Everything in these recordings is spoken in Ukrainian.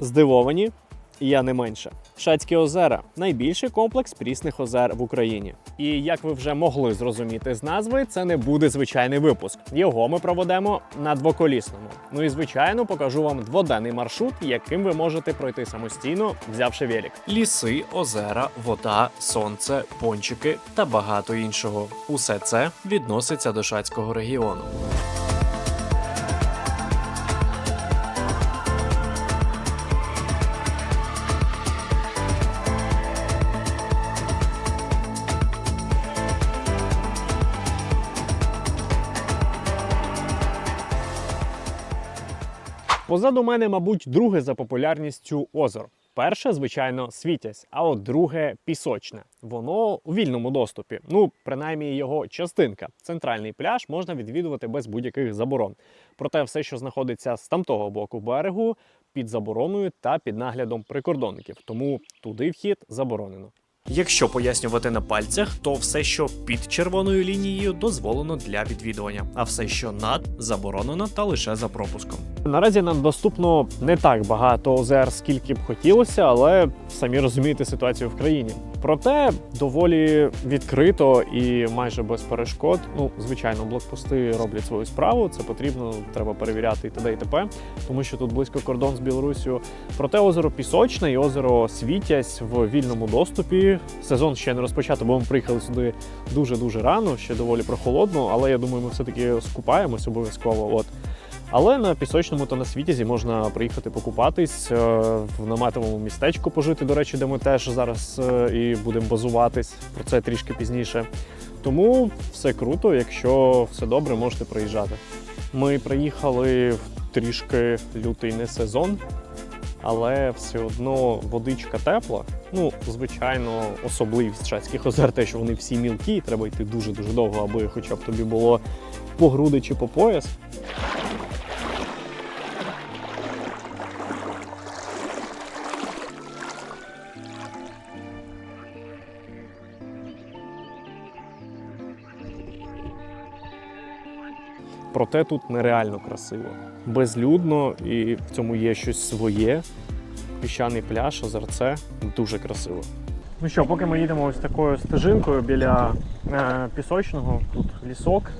Здивовані? Я не менше. Шацькі озера найбільший комплекс прісних озер в Україні. І як ви вже могли зрозуміти з назви, це не буде звичайний випуск. Його ми проведемо на двоколісному. Ну і звичайно покажу вам дводенний маршрут, яким ви можете пройти самостійно, взявши велик. Ліси, озера, вода, сонце, пончики та багато іншого. Усе це відноситься до Шацького регіону. Позаду мене, мабуть, друге за популярністю озеро. Перше, звичайно, світязь, а от друге пісочне. Воно у вільному доступі. Ну, принаймні, його частинка. Центральний пляж можна відвідувати без будь-яких заборон. Проте все, що знаходиться з тамтого боку берегу, під забороною та під наглядом прикордонників. Тому туди вхід заборонено. Якщо пояснювати на пальцях, то все, що під червоною лінією, дозволено для відвідування, а все, що над, заборонено та лише за пропуском. Наразі нам доступно не так багато озер, скільки б хотілося, але самі розумієте ситуацію в країні. Проте доволі відкрито і майже без перешкод. Ну, звичайно, блокпости роблять свою справу. Це потрібно, треба перевіряти і т.д. і т.п., тому що тут близько кордон з Білоруссю. Проте озеро Пісочне і озеро Світязь в вільному доступі. Сезон ще не розпочато, бо ми приїхали сюди дуже дуже рано, ще доволі прохолодно. Але я думаю, ми все-таки скупаємось обов'язково. От. Але на пісочному та на світязі можна приїхати покупатись е, в наметовому містечку пожити, до речі, де ми теж зараз е, і будемо базуватись. Про це трішки пізніше. Тому все круто, якщо все добре, можете приїжджати. Ми приїхали в трішки лютий не сезон, але все одно водичка тепла. Ну, звичайно, особливість Шацьких озер, те, що вони всі мілкі, і треба йти дуже-дуже довго, аби хоча б тобі було по груди чи по пояс. Проте тут нереально красиво. Безлюдно і в цьому є щось своє. Піщаний пляж, озерце дуже красиво. Ну що, поки ми їдемо ось такою стежинкою біля е, пісочного, тут лісок,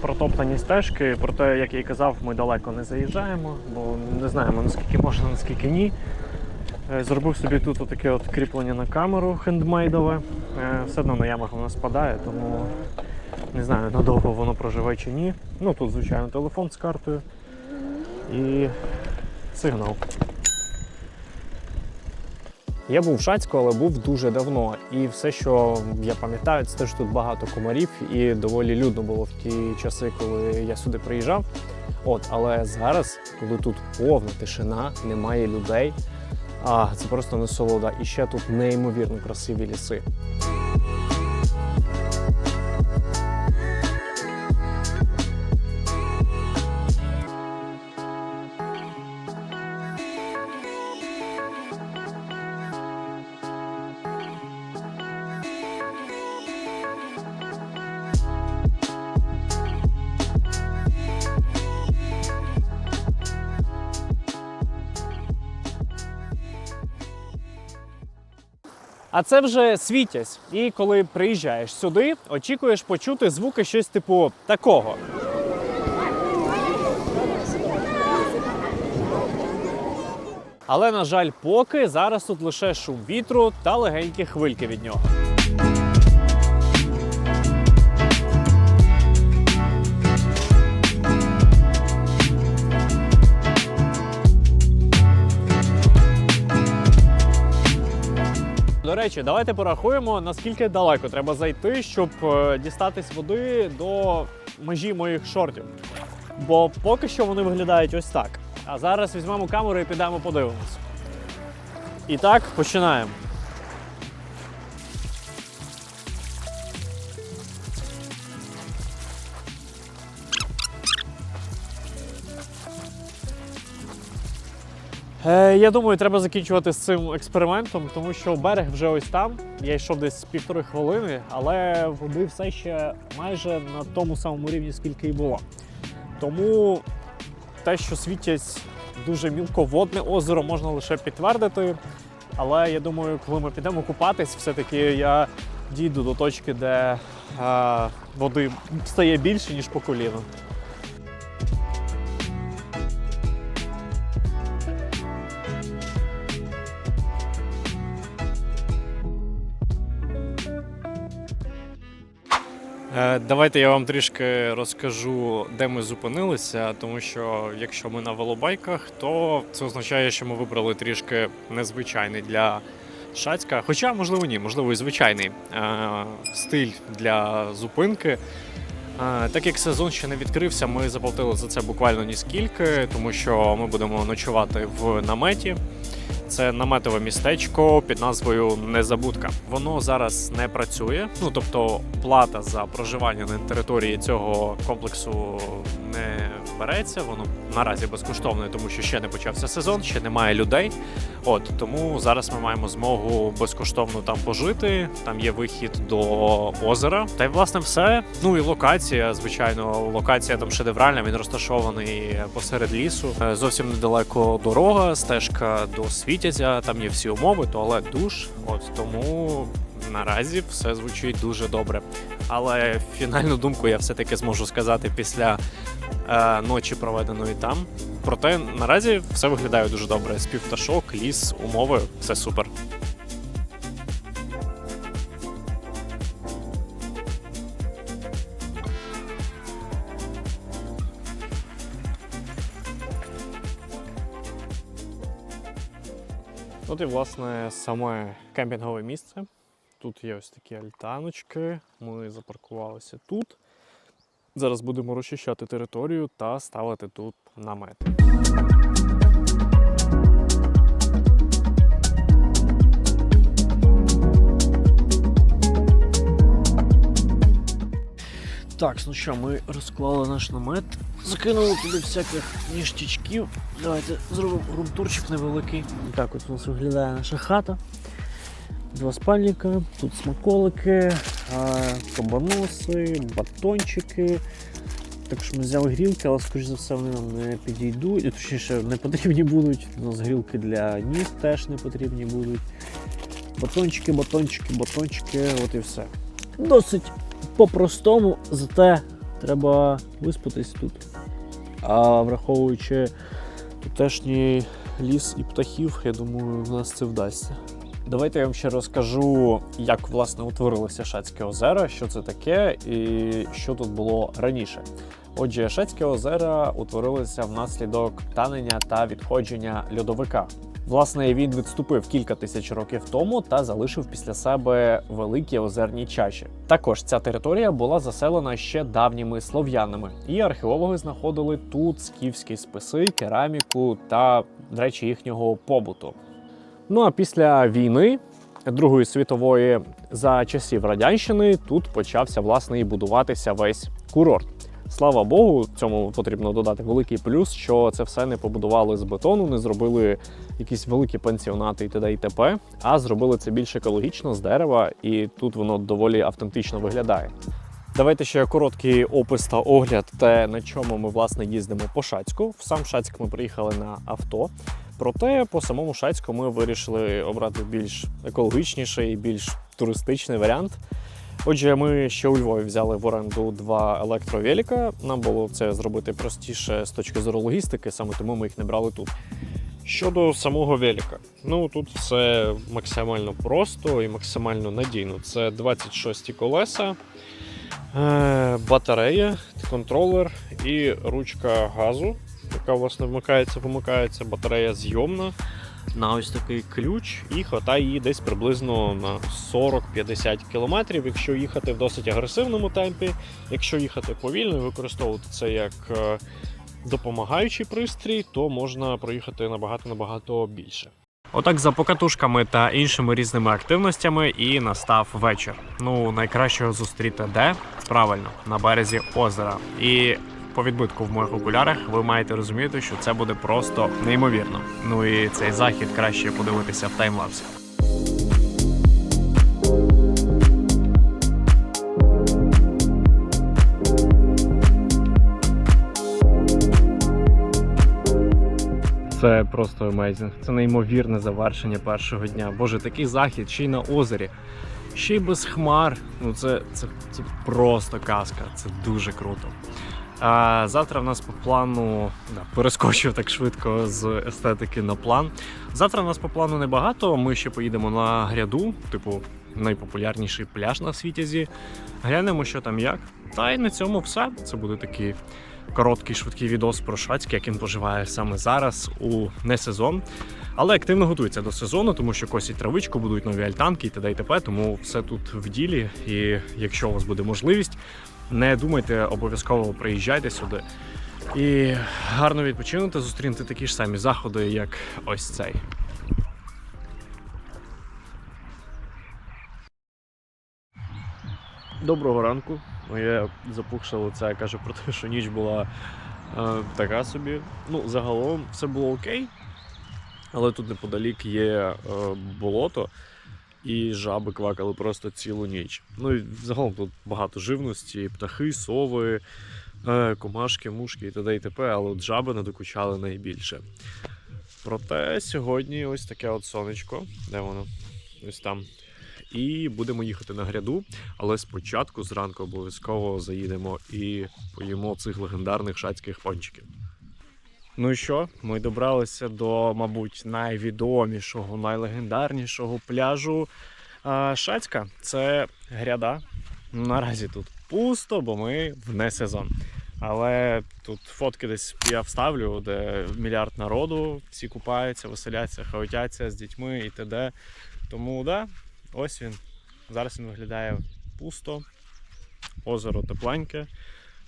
протоптані стежки. Проте, як я і казав, ми далеко не заїжджаємо, бо не знаємо наскільки можна, наскільки ні. Е, Зробив собі тут таке от кріплення на камеру хендмейдове. Е, Все одно на ямах воно спадає, тому не знаю, надовго воно проживе чи ні. Ну тут, звичайно, телефон з картою і сигнал. Я був в Шацьку, але був дуже давно. І все, що я пам'ятаю, це те, що тут багато комарів і доволі людно було в ті часи, коли я сюди приїжджав. От, але зараз, коли тут повна тишина, немає людей, а це просто насолода. І ще тут неймовірно красиві ліси. А це вже світязь. І коли приїжджаєш сюди, очікуєш почути звуки щось типу такого. Але, на жаль, поки зараз тут лише шум вітру та легенькі хвильки від нього. До речі, давайте порахуємо, наскільки далеко треба зайти, щоб е, дістатись води до межі моїх шортів. Бо поки що вони виглядають ось так. А зараз візьмемо камеру і підемо подивимось. І так, починаємо. Я думаю, треба закінчувати з цим експериментом, тому що берег вже ось там. Я йшов десь півтори хвилини, але води все ще майже на тому самому рівні, скільки і було. Тому те, що світять дуже мілководне озеро, можна лише підтвердити. Але я думаю, коли ми підемо купатись, все-таки я дійду до точки, де е, води стає більше, ніж по коліно. Давайте я вам трішки розкажу, де ми зупинилися, тому що якщо ми на велобайках, то це означає, що ми вибрали трішки незвичайний для Шацька. Хоча, можливо, ні, можливо, і звичайний е, стиль для зупинки. Е, Так як сезон ще не відкрився, ми заплатили за це буквально ні скільки, тому що ми будемо ночувати в наметі. Це наметове містечко під назвою Незабудка. Воно зараз не працює. Ну тобто, плата за проживання на території цього комплексу не береться. Воно наразі безкоштовне, тому що ще не почався сезон, ще немає людей. От тому зараз ми маємо змогу безкоштовно там пожити. Там є вихід до озера. Та й власне все. Ну і локація, звичайно, локація там шедевральна. Він розташований посеред лісу. Е, Зовсім недалеко дорога, стежка до Світязя. Там є всі умови, туалет, душ. От тому. Наразі все звучить дуже добре. Але фінальну думку я все-таки зможу сказати після ночі, проведеної там. Проте наразі все виглядає дуже добре. Спів пташок, ліс, умови, все супер. От і власне саме кемпінгове місце. Тут є ось такі альтаночки. Ми запаркувалися тут. Зараз будемо розчищати територію та ставити тут намети. Так, ну що, ми розклали наш намет, закинули туди всяких ніштячків. Давайте зробимо румтурчик невеликий. Так, от у нас виглядає наша хата. Два спальника, тут смаколики, кабаноси, батончики. Також ми взяли грілки, але скоріш за все вони нам не підійдуть, точніше не потрібні будуть. У нас грілки для ніг теж не потрібні будуть. Батончики, батончики, батончики, от і все. Досить по-простому, зате треба виспатись тут. А враховуючи тутешній ліс і птахів, я думаю, в нас це вдасться. Давайте я вам ще розкажу, як власне утворилося Шацьке озеро, що це таке і що тут було раніше. Отже, Шацьке озера утворилися внаслідок танення та відходження льодовика. Власне, він відступив кілька тисяч років тому та залишив після себе великі озерні чаші. Також ця територія була заселена ще давніми слов'янами, і археологи знаходили тут скіфські списи, кераміку та речі їхнього побуту. Ну а після війни Другої світової за часів радянщини тут почався власне і будуватися весь курорт. Слава Богу, цьому потрібно додати великий плюс, що це все не побудували з бетону, не зробили якісь великі пансіонати і т.д. і т.п., а зробили це більш екологічно з дерева, і тут воно доволі автентично виглядає. Давайте ще короткий опис та огляд, те, на чому ми власне їздимо по Шацьку. В сам Шацьк ми приїхали на авто. Проте по самому Шацьку ми вирішили обрати більш екологічніший, більш туристичний варіант. Отже, ми ще у Львові взяли в оренду два електровеліка. Нам було це зробити простіше з точки зору логістики, саме тому ми їх не брали тут. Щодо самого велика, ну тут все максимально просто і максимально надійно. Це 26 колеса, е, батарея, контролер і ручка газу, яка власне вмикається, вимикається, батарея зйомна на ось такий ключ, і хватає її десь приблизно на 40-50 км, якщо їхати в досить агресивному темпі. Якщо їхати повільно і використовувати це як е, допомагаючий пристрій, то можна проїхати набагато-набагато більше. Отак за покатушками та іншими різними активностями і настав вечір. Ну, найкращого зустріти де? Правильно, на березі озера. І по відбитку в моїх окулярах ви маєте розуміти, що це буде просто неймовірно. Ну і цей захід краще подивитися в таймлапсі. Це просто амейзинг. Це неймовірне завершення першого дня. Боже, такий захід, ще й на озері, ще й без хмар. Ну це, це, це просто казка. Це дуже круто. А завтра в нас по плану перескочив так швидко з естетики на план. Завтра в нас по плану небагато. Ми ще поїдемо на гряду, типу найпопулярніший пляж на світязі. Глянемо, що там як. Та й на цьому все. Це буде такий короткий швидкий відос про Шацьк, як він поживає саме зараз у не сезон. Але активно готується до сезону, тому що косять травичку, будуть нові альтанки і т.д. і т.п. Тому все тут в ділі. І якщо у вас буде можливість, не думайте, обов'язково приїжджайте сюди. І гарно відпочинути, зустрінути такі ж самі заходи, як ось цей. Доброго ранку. Моє запухше лице каже про те, що ніч була е, така собі. Ну, загалом все було окей. Але тут неподалік є е, болото, і жаби квакали просто цілу ніч. Ну і загалом тут багато живності, птахи, сови, е, комашки, мушки і т.д. і т.п., але от жаби надокучали найбільше. Проте сьогодні ось таке от сонечко. Де воно? Ось там. І будемо їхати на гряду, але спочатку зранку обов'язково заїдемо і поїмо цих легендарних шацьких пончиків. Ну і що? Ми добралися до, мабуть, найвідомішого, найлегендарнішого пляжу Шацька. Це гряда. Наразі тут пусто, бо ми в сезон. Але тут фотки десь я вставлю, де мільярд народу, всі купаються, веселяться, хаотяться з дітьми і т.д. Тому да, ось він. Зараз він виглядає пусто, озеро тепленьке.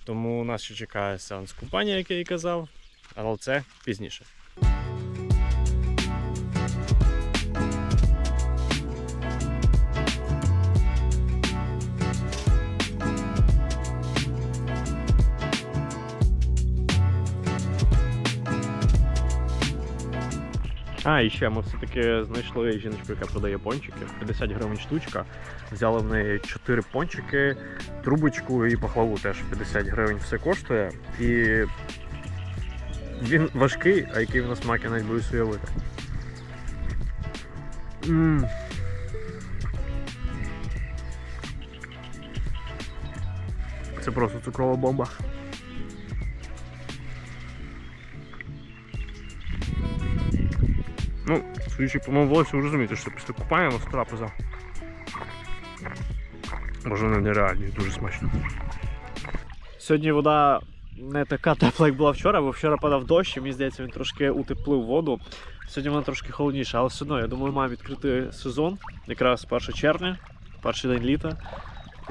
Тому нас ще чекає сеанс купання, як я і казав, але це пізніше. А, і ще ми все-таки знайшли жіночку, яка продає пончики. 50 гривень штучка. Взяли в неї 4 пончики, трубочку і пахлаву теж 50 гривень все коштує. І він важкий, а який в нас смак, я навіть боюсь уявити. М. Це просто цукрова бомба. Ну, судячи по моєму волосі, ви розумієте, що після купання нас трапеза. Боже, вони нереальні, дуже смачно. Сьогодні вода не така тепла, як була вчора, бо вчора падав дощ, і мені здається, він трошки утеплив воду. Сьогодні вона трошки холодніша, але все одно, я думаю, маємо відкрити сезон якраз 1 червня, перший день літа.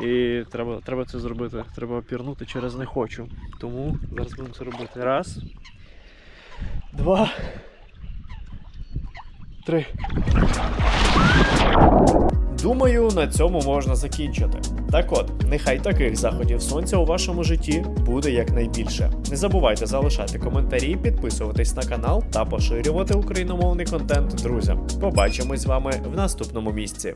І треба, треба це зробити. Треба пірнути через не хочу. Тому зараз будемо це робити. Раз. Два. Три. Думаю, на цьому можна закінчити. Так от, нехай таких заходів сонця у вашому житті буде якнайбільше. Не забувайте залишати коментарі, підписуватись на канал та поширювати україномовний контент друзям. Побачимось з вами в наступному місці.